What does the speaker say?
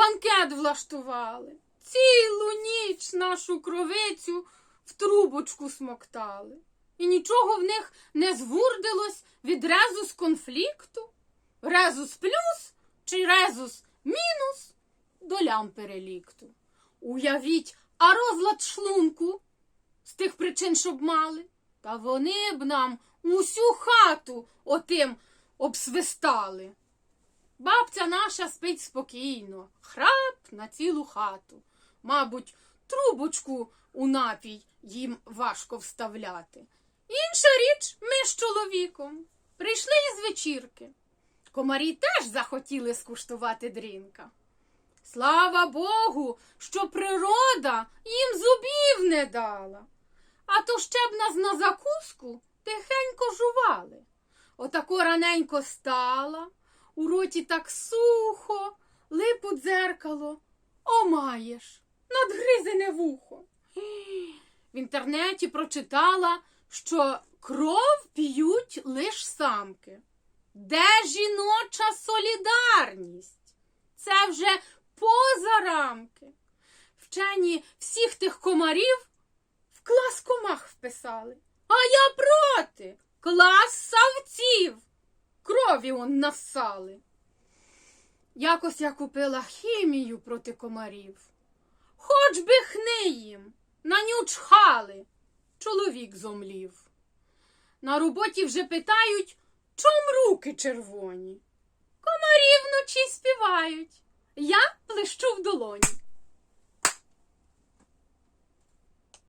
банкет влаштували. Цілу ніч нашу кровицю в трубочку смоктали. І нічого в них не звурдилось від резус конфлікту. Резус плюс чи резус мінус долям перелікту. Уявіть, а розлад шлунку з тих причин, щоб мали. Та вони б нам усю хату отим обсвистали. Бабця наша спить спокійно, храп на цілу хату. Мабуть, трубочку у напій їм важко вставляти. Інша річ, ми з чоловіком прийшли із вечірки. Комарі теж захотіли скуштувати дрінка. Слава Богу, що природа їм зубів не дала. А то ще б нас на закуску тихенько жували. Отако раненько стала, у роті так сухо, липу дзеркало, о маєш, надгризене вухо. В інтернеті прочитала, що кров п'ють лиш самки. Де жіноча солідарність? Це вже поза рамки. Вчені всіх тих комарів в клас комах вписали. А я проти. Клас савців. Крові он насали. Якось я купила хімію проти комарів. Хоч би хни їм, на ню чхали. Чоловік зомлів. На роботі вже питають, чом руки червоні. Комарі вночі співають. Я плещу в долоні.